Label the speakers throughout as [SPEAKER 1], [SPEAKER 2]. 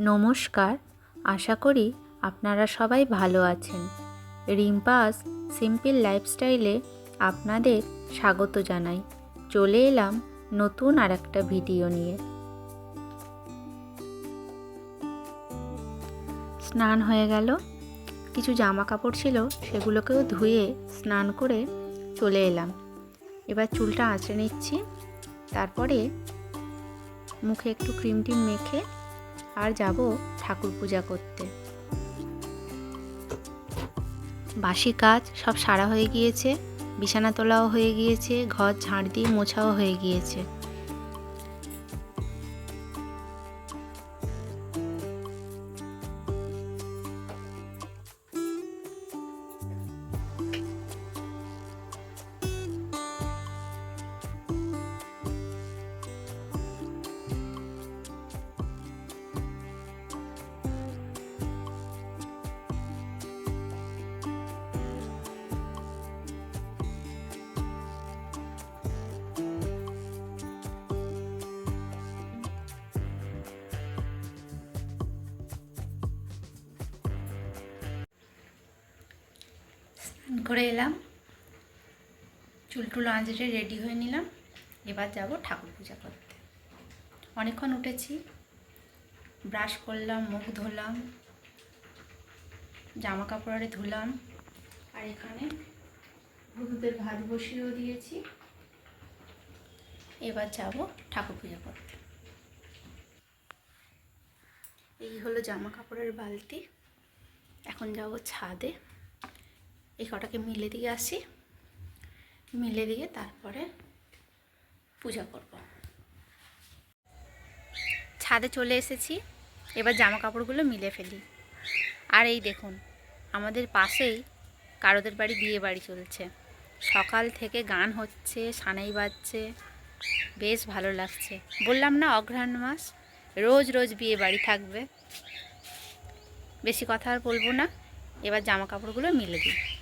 [SPEAKER 1] নমস্কার। আশা করি আপনারা সবাই ভালো আছেন। রিম্পাস সিম্পল লাইফস্টাইলে আপনাদের স্বাগত জানাই। চলে এলাম নতুন আর একটা ভিডিও নিয়ে। স্নান হয়ে গেল। কিছু জামা কাপড় ছিল, সেগুলোকেও ধুয়ে স্নান করে চলে এলাম। এবার চুলটা আঁচড়ে নিচ্ছি। তারপরে মুখে একটু ক্রিম টিম মেখে আর যাব ঠাকুর পূজা করতে। বাসি কাজ সব সারা হয়ে গিয়েছে বিছানা তোলাও হয়ে গিয়েছে, ঘর ঝাঁট দিয়ে মোছাও হয়ে গিয়েছে। করে এলাম। চুল টুল আঁচড়ে রেডি হয়ে নিলাম। এবার যাব ঠাকুর পূজা করতে। অনেকক্ষণ উঠেছি। ব্রাশ করলাম, মুখ ধুলাম জামা কাপড় আরে ধুলাম। আর এখানে হলুদের ভাত বসিয়েও দিয়েছি। এবার যাব ঠাকুর পূজা করতে। এই হলো জামা কাপড়ের বালতি। এখন যাব ছাদে। এই কটাকে মিলে দিয়ে আসি। মিলে দিয়ে তারপরে পূজা করব। ছাদে চলে এসেছি। এবার জামা কাপড়গুলো মিলে ফেলি। আর এই দেখুন, আমাদের পাশেই কারোদের বাড়ি বিয়ে বাড়ি চলছে। সকাল থেকে গান হচ্ছে, সানাই বাজছে। বেশ ভালো লাগছে। বললাম না অঘ্রাণ মাস? রোজ রোজ বিয়ে বাড়ি থাকবে। বেশি কথা আর বলব না। এবার জামা কাপড়গুলো মিলে দিই।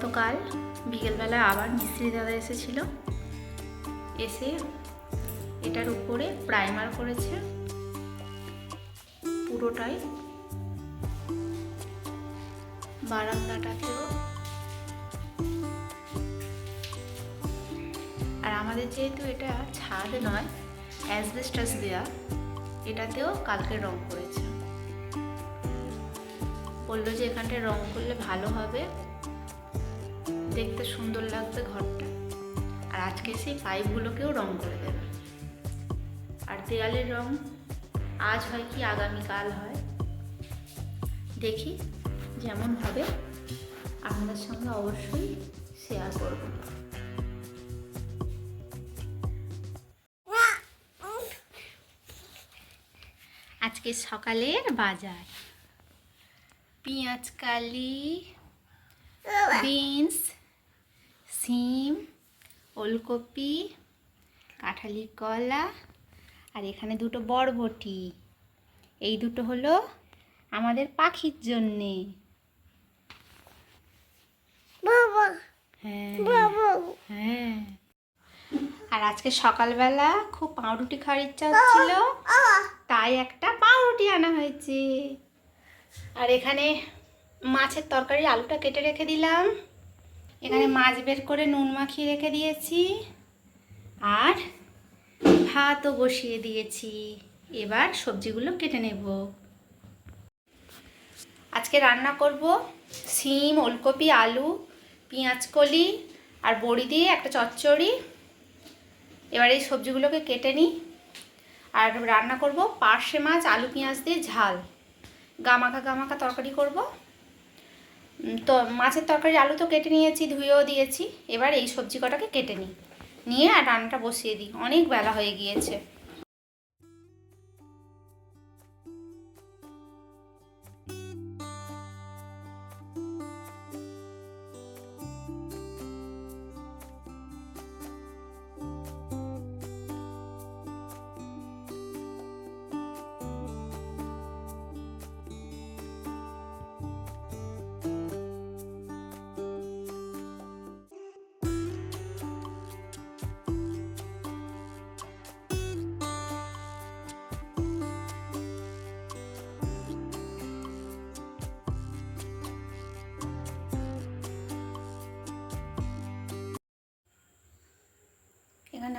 [SPEAKER 1] গতকাল বিকেলবেলা আবার মিস্ত্রি দাদা এসেছিল। এসে এটার উপরে প্রাইমার করেছে। পুরোটাই বারান্দাটাতেও। আর আমাদের যেহেতু এটা ছাদ নয় অ্যাসবেস্টাস দেওয়া এটাতেও কালকে রং করেছে। বলল যে এখানটায় রং করলে ভালো হবে। দেখতে সুন্দর লাগবে ঘরটা। আর আজকে সেই পাইপগুলোকেও রং করে দেবে। আর দেয়ালের রং আজ হয় কি আগামীকাল হয়। দেখি যেমন হবে আপনাদের সঙ্গে অবশ্যই শেয়ার করব। আজকে সকালের বাজার। পেঁয়াজ কালি বিনস সিম ওলকপি কাঁঠালি কলা আর এখানে দুটো বরবটি। এই দুটো হলো আমাদের পাখির জন্যে।
[SPEAKER 2] বাবা
[SPEAKER 1] হ্যাঁ
[SPEAKER 2] বাবা।
[SPEAKER 1] হ্যাঁ। আর আজকে সকালবেলা খুব পাউরুটি খাওয়ার ইচ্ছা হচ্ছিল তাই একটা পাউরুটি আনা হয়েছে। আর এখানে মাছের তরকারি আলুটা কেটে রেখে দিলাম। এখানে মাছ বের করে নুন মাখিয়ে রেখে দিয়েছি। আর ভাতও বসিয়ে দিয়েছি। এবার সবজিগুলো কেটে নেব। আজকে রান্না করব সিম, ওলকপি, আলু, পেঁয়াজ কলি আর বড়ি দিয়ে একটা চচ্চড়ি। এবার এই সবজিগুলোকে কেটে নিই। আর রান্না করব পার্শে মাছ, আলু, পেঁয়াজ দিয়ে ঝাল। গামাখা গামাখা তরকারি করব। তো মাছের তরকারি আলু তো কেটে নিয়েছি, ধুয়েও দিয়েছি। এবার এই সবজি কটাকে কেটে নিই। নিয়ে আর রান্নাটা বসিয়ে দিই। অনেক বেলা হয়ে গিয়েছে।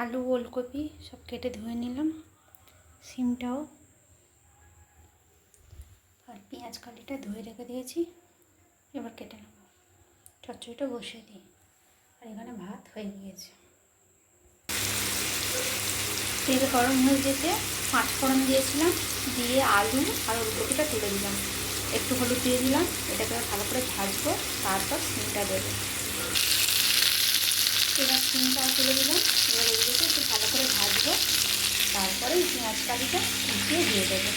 [SPEAKER 1] আলু, ওলকপি সব কেটে ধুয়ে নিলাম, সিমটাও আর পেঁয়াজ কালিটা ধুয়ে রেখে দিয়েছি, এবার কেটে নেব। চচ্চড়িটা বসিয়ে দিই। আর এখানে ভাত হয়ে গিয়েছে। তেল গরম হয়ে যেতে পাঁচ ফোড়ন দিয়েছিলাম, দিয়ে আলু আর ওলকপিটা তুলে দিলাম। একটু হলুদ দিয়ে দিলাম, এটাকে ভালো করে ভাজবো, তারপর সিমটা দেবো। এবার সিমটাও তুলে দিলাম এবার এগুলোকে একটু ভালো করে ভাজবো। তারপরে এই পেঁয়াজ কালিটা কুচিয়ে দিয়ে দেবো।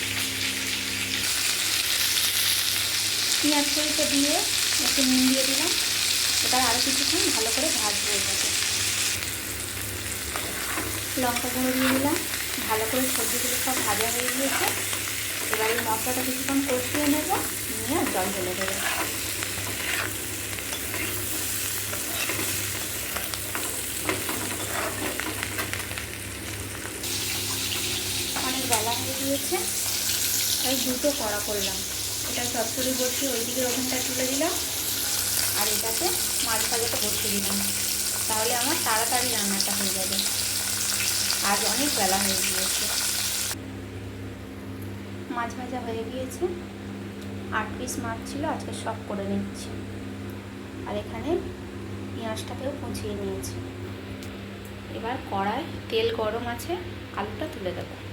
[SPEAKER 1] পেঁয়াজ কালিটা দিয়ে একটু নুন দিয়ে দিলাম। এবার আরও কিছুক্ষণ ভালো করে ভাজবো এটাকে। লঙ্কা গুঁড়ো দিয়ে দিলাম। ভালো করে সবজিগুলো সব ভাজা হয়ে গিয়েছে। এবার এই মশলাটা কিছুক্ষণ কষিয়ে নেব। নিয়ে জল ঢেলে দেবো। হয়ে গিয়েছে তাই দুটো কড়া করলাম। এটা চচ্চড়ি বসিয়ে ওই দিকের ওভেনটা তুলে দিলাম। আর এটাতে মাছ ভাজাটা বসিয়ে দিলাম। তাহলে আমার তাড়াতাড়ি রান্নাটা হয়ে যাবে। আজ অনেক বেলা হয়ে গিয়েছে। মাছ ভাজা হয়ে গিয়েছে। আট পিস মাছ ছিল, আজকে সব করে নিচ্ছি। আর এখানে পেঁয়াজটাকেও কুচিয়ে নিয়েছি। এবার কড়ায় তেল গরম আছে, আলুটা তুলে দেবো।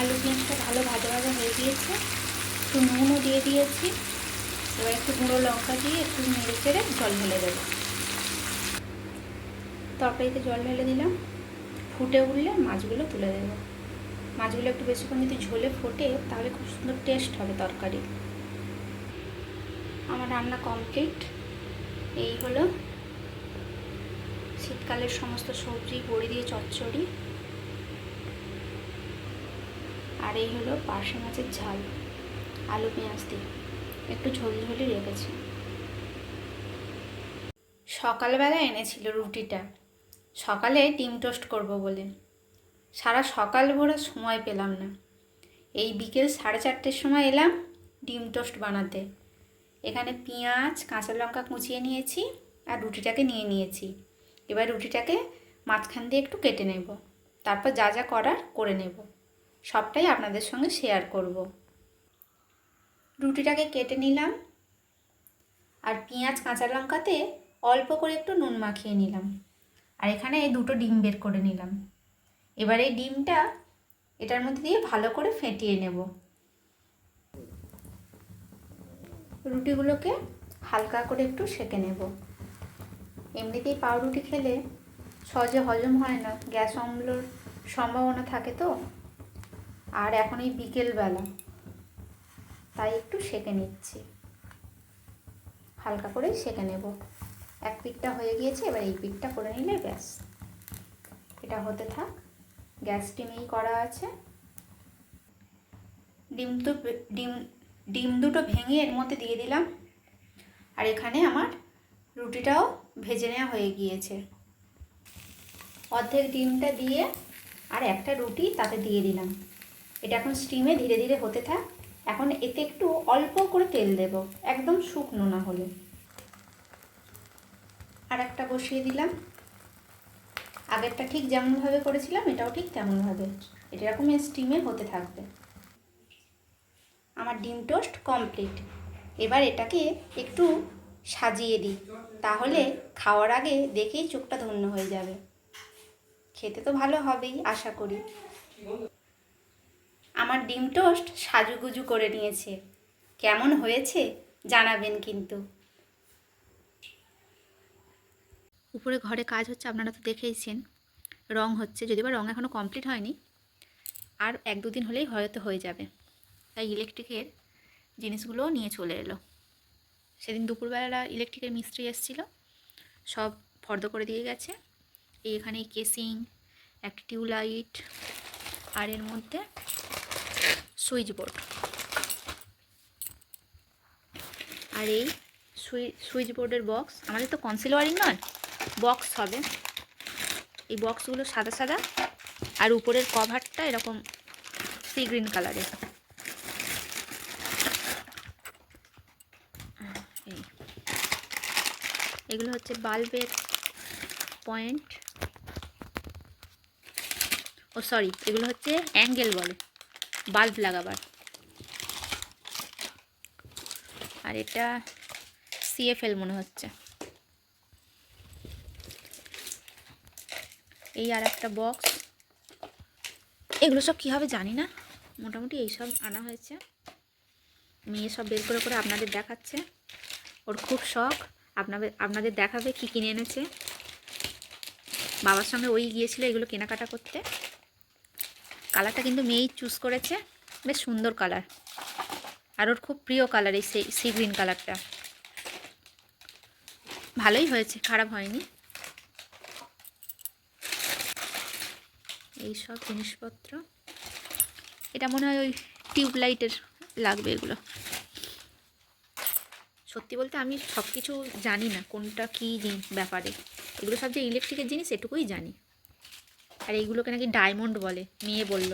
[SPEAKER 1] আলু পেঁয়াজটা ভালো ভাজা ভাজা হয়ে গিয়েছে, একটু নুনও দিয়ে দিয়েছি। এবার একটু গুঁড়ো লঙ্কা দিয়ে একটু নেড়ে চেড়ে জল ঢেলে দেবো। তরকারিতে জল ঢেলে দিলাম, ফুটে উঠলে মাছগুলো তুলে দেবো। মাছগুলো একটু বেশিক্ষণ যদি ঝোলে ফোটে, তাহলে খুব সুন্দর টেস্ট হবে তরকারি। আমার রান্না কমপ্লিট এই হলো শীতকালের সমস্ত সবজি, বড়ি দিয়ে চচ্চড়ি। আর এই হলো পার্শে মাছের ঝাল, আলু পেঁয়াজ দিয়ে। একটু ঝোল ঝোলই রেখেছি। সকালবেলা এনেছিল রুটিটা। সকালে ডিম টোস্ট করব বলে। সারা সকাল ভরে সময় পেলাম না। এই বিকেল সাড়ে চারটের সময় এলাম ডিম টোস্ট বানাতে। এখানে পেঁয়াজ, কাঁচা লঙ্কা কুচিয়ে নিয়েছি আর রুটিটাকে নিয়ে নিয়েছি। এবার রুটিটাকে মাঝখান দিয়ে একটু কেটে নেব। তারপর যা যা করার করে নেব। সবটাই আপনাদের সঙ্গে শেয়ার করব। রুটিটাকে কেটে নিলাম। আর পেঁয়াজ, কাঁচা লঙ্কাতে অল্প করে একটু নুন মাখিয়ে নিলাম। আর এখানে এই দুটো ডিম বের করে নিলাম। এবার এই ডিমটা এটার মধ্যে দিয়ে ভালো করে ফেটিয়ে নেব। রুটিগুলোকে হালকা করে একটু সেঁকে নেব। এমনিতেই পাউরুটি খেলে সহজে হজম হয় না। গ্যাস অম্লর সম্ভাবনা থাকে তো। আর এখন এই বিকেলবেলা। তাই একটু সেঁকে নিচ্ছি। হালকা করে সেঁকে নেব। এক পিঠটা হয়ে গিয়েছে, এবার এই পিঠটা করে নিলে ব্যাস। এটা হতে থাক। গ্যাস ডিমেই করা আছে। ডিম তো ডিম ডিম দুটো ভেঙে এর মধ্যে দিয়ে দিলাম। আর এখানে আমার রুটিটাও ভেজে নেওয়া হয়ে গিয়েছে। অর্ধেক ডিমটা দিয়ে আর একটা রুটি তাতে দিয়ে দিলাম। এটা এখন স্টিমে ধীরে ধীরে হতে থাক। এখন এতে একটু অল্প করে তেল দেব, একদম শুকনো না হলে। আর একটা বসিয়ে দিলাম। আগেরটা ঠিক যেমনভাবে করেছিলাম, এটাও ঠিক তেমনভাবে। এটা এরকম স্টিমে হতে থাকবে। আমার ডিম টোস্ট কমপ্লিট এবার এটাকে একটু সাজিয়ে দিই, তাহলে খাওয়ার আগে দেখেই চোখটা ধন্য হয়ে যাবে। খেতে তো ভালো হবেই, আশা করি। আমার ডিম টোস্ট সাজুগুজু করে নিয়েছে। কেমন হয়েছে? জানাবেন কিন্তু। উপরে ঘরে কাজ হচ্ছে, আপনারা তো দেখেইছেন। রং হচ্ছে যদিও বা রং এখনও কমপ্লিট হয়নি, আর এক দুদিন হলেই হয়তো হয়ে যাবে। তাই ইলেকট্রিকের জিনিসগুলোও নিয়ে চলে এলো। সেদিন দুপুরবেলা ইলেকট্রিকের মিস্ত্রি এসেছিল, সব ফর্দ করে দিয়ে গেছে। এই এখানে কেসিং, একটা টিউবলাইট, আর এর মধ্যে সুইচ বোর্ড। আর এই সুই সুইচ বোর্ডের বক্স, আমাদের তো কনসিল ওয়ারিং নয়, বক্স হবে। এই বক্সগুলো সাদা সাদা, আর উপরের কভারটা এরকম সি গ্রিন কালারের এগুলো হচ্ছে বাল্বের পয়েন্ট ও সরি এগুলো হচ্ছে অ্যাঙ্গেল বলে। বাল্ব লাগাবার। আর এটা সিএফএল মনে হচ্ছে। এই আর একটা বক্স এগুলো সব কী হবে জানি না। মোটামুটি এই সব আনা হয়েছে। মেয়ে সব বের করে করে আপনাদের দেখাচ্ছে। ওর খুব শখ। আপনাদের আপনাদের দেখাবে কি কিনে এনেছে। বাবার সঙ্গে ওই গিয়েছিল এগুলো কেনাকাটা করতে। কালারটা কিন্তু মেয়েই চুজ করেছে। বেশ সুন্দর কালার। আর ওর খুব প্রিয় কালার এই সি গ্রিন কালারটা। ভালোই হয়েছে, খারাপ হয়নি। এই সব জিনিসপত্র। এটা মনে হয় ওই টিউবলাইটের লাগবে এগুলো। সত্যি বলতে আমি সব কিছু জানি না কোনটা কী ব্যাপারে। এগুলো সব যে ইলেকট্রিকের জিনিস এটুকুই জানি। আর এইগুলোকে নাকি ডায়মন্ড বলে, মেয়ে বলল।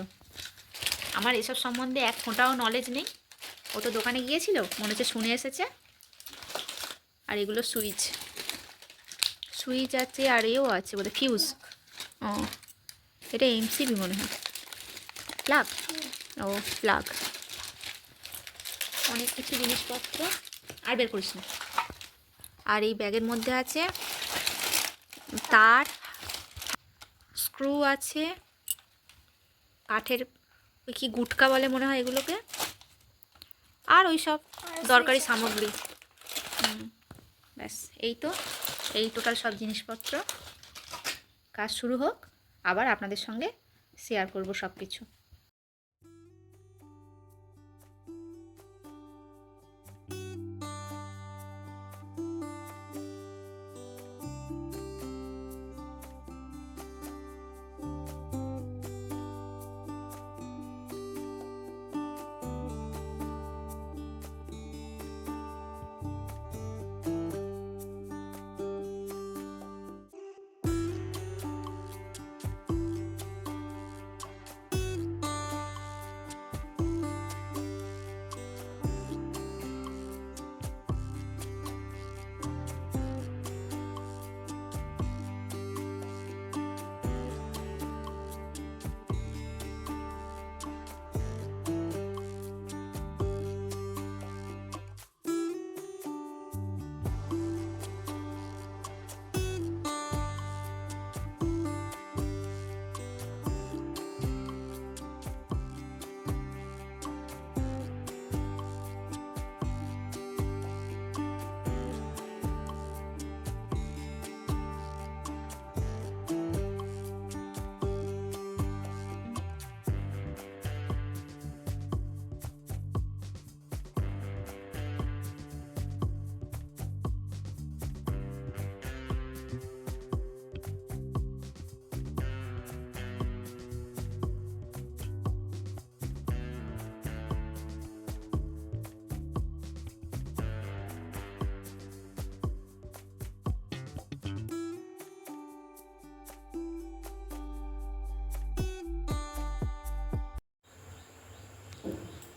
[SPEAKER 1] আমার এসব সম্বন্ধে এক ফোঁটাও নলেজ নেই। ও তো দোকানে গিয়েছিল, মনে হচ্ছে শুনে এসেছে। আর এগুলো সুইচ। সুইচ আছে আর এও আছে বলে ফিউজ ও, এটা এমসিবি মনে হয়। প্লাগ ও প্লাগ অনেক কিছু জিনিসপত্র। আর বের করিস না। আর এই ব্যাগের মধ্যে আছে তার স্ক্রু আছে। কাঠের ওই কি গুটকা বলে মনে হয় এগুলোকে? আর ওই সব দরকারি সামগ্রী। হুম, ব্যাস এই তো। এই টোটাল সব জিনিসপত্র। কাজ শুরু হোক আবার আপনাদের সঙ্গে শেয়ার করব সব কিছু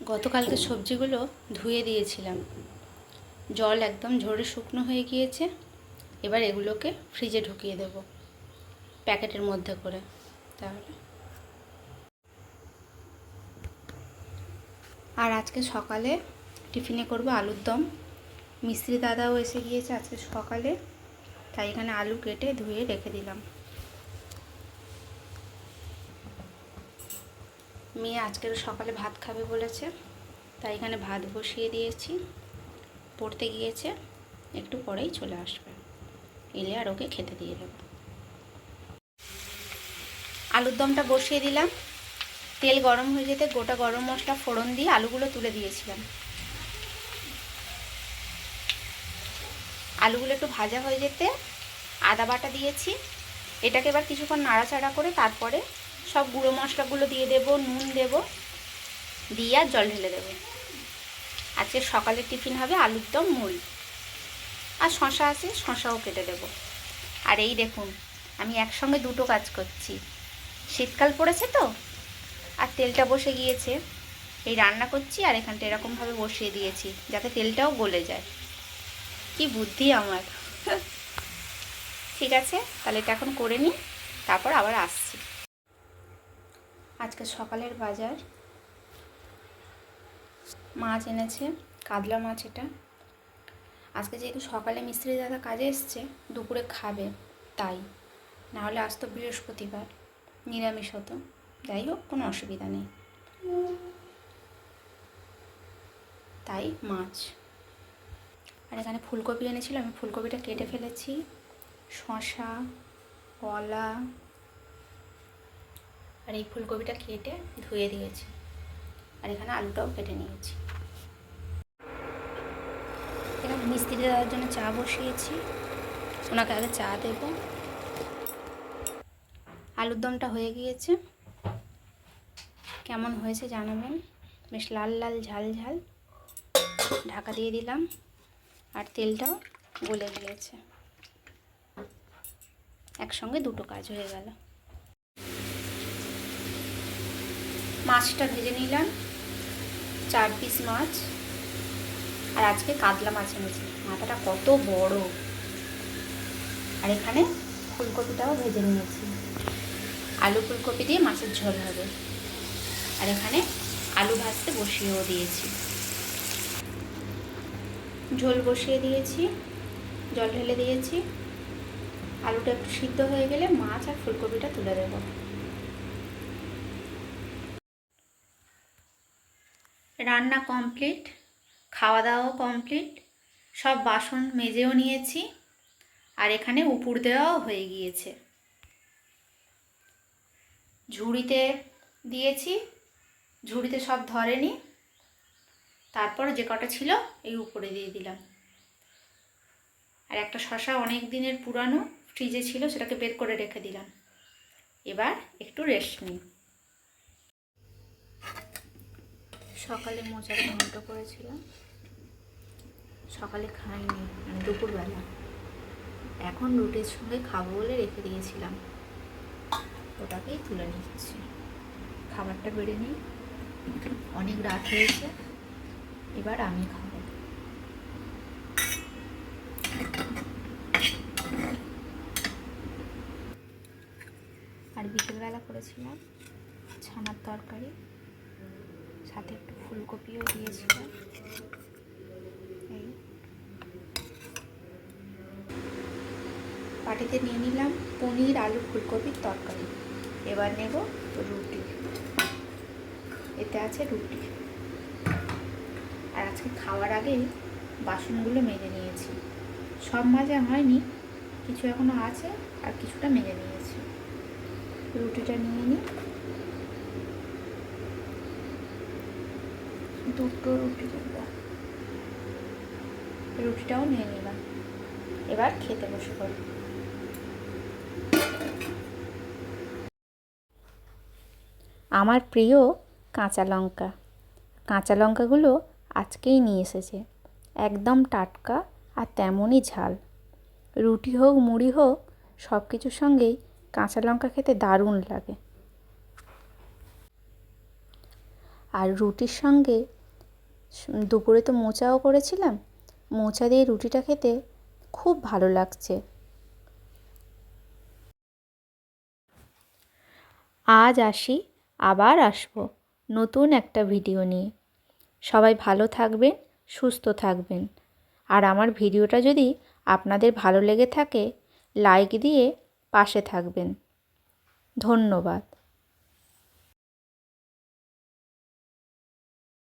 [SPEAKER 1] গতকালকে সবজিগুলো ধুয়ে দিয়েছিলাম। জল একদম ঝরে শুকনো হয়ে গিয়েছে। এবার এগুলোকে ফ্রিজে ঢুকিয়ে দেব। প্যাকেটের মধ্যে করে। তাহলে। আর আজকে সকালে টিফিনে করব আলুর দম। মিস্ত্রি দাদাও এসে গিয়েছে আজকে সকালে। তাই এখানে আলু কেটে ধুয়ে রেখে দিলাম। মেয়ে আজকের সকালে ভাত খাবে বলেছে, তাই এখানে ভাত বসিয়ে দিয়েছি। পড়তে গিয়েছে, একটু পরেই চলে আসবে। এলে আর ওকে খেতে দিয়ে দেবো। আলুর দমটা বসিয়ে দিলাম। তেল গরম হয়ে যেতে গোটা গরম মশলা ফোড়ন দিয়ে আলুগুলো তুলে দিয়েছিলাম। আলুগুলো একটু ভাজা হয়ে যেতে আদা বাটা দিয়েছি। এটাকে এবার কিছুক্ষণ নাড়াচাড়া করে তারপরে সব গুঁড়ো মশলাগুলো দিয়ে দেব, নুন দেব, দিয়ে আর জল ঢেলে দেবো। আজকে সকালের টিফিন হবে আলুর দম, মুড়ি। আর শশা আছে শশাও কেটে দেব। আর এই দেখুন, আমি একসঙ্গে দুটো কাজ করছি। শীতকাল পড়েছে তো, আর তেলটা বসে গিয়েছে। এই রান্না করছি আর এখানটা এরকমভাবে বসিয়ে দিয়েছি, যাতে তেলটাও গলে যায়। কি বুদ্ধি আমার। ঠিক আছে, তাহলে এটা এখন করে নিই, তারপর আবার আসছি। আজকে সকালের বাজার। মাছ এনেছে, কাতলা মাছ এটা। আজকে যেহেতু সকালে মিস্ত্রি দাদা কাজে এসছে, দুপুরে খাবে, তাই। নাহলে আজ তো বৃহস্পতিবার, নিরামিষ হতো। যাই হোক, কোনো অসুবিধা নেই। তাই মাছ। আর এখানে ফুলকপি এনেছিল, আমি ফুলকপিটা কেটে ফেলেছি। শশা কলা আর এই ফুলকপিটা কেটে ধুয়ে দিয়েছি। আর এখানে আলুটাও কেটে নিয়েছি। এখানে মিস্ত্রি দেওয়ার জন্য চা বসিয়েছি। ওনাকে আগে চা দেব। আলুর দমটা হয়ে গিয়েছে। কেমন হয়েছে জানাবেন। বেশ লাল লাল, ঝাল ঝাল। ঢাকা দিয়ে দিলাম। আর তেলটাও গলে গিয়েছে। একসঙ্গে দুটো কাজ হয়ে গেল। মাছটা ভেজে নিলাম। চার পিস মাছ। আর আজকে কাতলা মাছ এনেছি। মাথাটা কত বড়। আর এখানে ফুলকপিটাও ভেজে নিয়েছি। আলু ফুলকপি দিয়ে মাছের ঝোল হবে। আর এখানে আলু ভাজতে বসিয়েও দিয়েছি। ঝোল বসিয়ে দিয়েছি। জল ঢেলে দিয়েছি। আলুটা একটু সিদ্ধ হয়ে গেলে মাছ আর ফুলকপিটা তুলে দেব। রান্না কমপ্লিট খাওয়া দাওয়াও কমপ্লিট সব বাসন মেজেও নিয়েছি আর এখানে উপুর দেওয়াও হয়ে গিয়েছে। ঝুড়িতে দিয়েছি, ঝুড়িতে সব ধরেনি, তারপর যে কটা ছিল এই উপরে দিয়ে দিলাম। আর একটা শশা অনেক দিনের পুরানো, ফ্রিজে ছিল, সেটাকে বের করে রেখে দিলাম। এবার একটু রেস্ট নিই। সকালে মোচার ঘন্ট করেছিলাম। সকালে খাইনি মানে দুপুরবেলা। এখন রুটির সঙ্গে খাব বলে রেখে দিয়েছিলাম। ওটাকেই তুলে নিচ্ছি। খাবারটা বেড়ে নিই। অনেক রাত হয়েছে, এবার আমি খাব। আর বিকেলবেলা করেছিলাম ছানার তরকারি। সাথে একটু ফুলকপিও দিয়েছিলাম পাটিতে নিয়ে নিলাম পনির, আলু ফুলকপির তরকারি। এবার নেব রুটি। এতে আছে রুটি। আর আজকে খাওয়ার আগেই বাসনগুলো মেজে নিয়েছি। সব মাজা হয়নি, কিছু এখনও আছে আর কিছুটা মেজে নিয়েছি। রুটিটা নিয়ে নিই। দুটো রুটি দেবো রুটিটাও নিয়ে নিলাম। এবার খেতে বসে পড়ি। আমার প্রিয় কাঁচা লঙ্কা। কাঁচা লঙ্কাগুলো আজকেই নিয়ে এসেছে। একদম টাটকা আর তেমনই ঝাল। রুটি হোক, মুড়ি হোক সব কিছুর সঙ্গেই কাঁচা লঙ্কা খেতে দারুণ লাগে। আর রুটির সঙ্গে দুপুরে তো মোচাও করেছিলাম। মোচা দিয়ে রুটিটা খেতে খুব ভালো লাগছে। আজ আসি, আবার আসব নতুন একটা ভিডিও নিয়ে। সবাই ভালো থাকবেন, সুস্থ থাকবেন। আর আমার ভিডিওটা যদি আপনাদের ভালো লেগে থাকে, লাইক দিয়ে পাশে থাকবেন। ধন্যবাদ।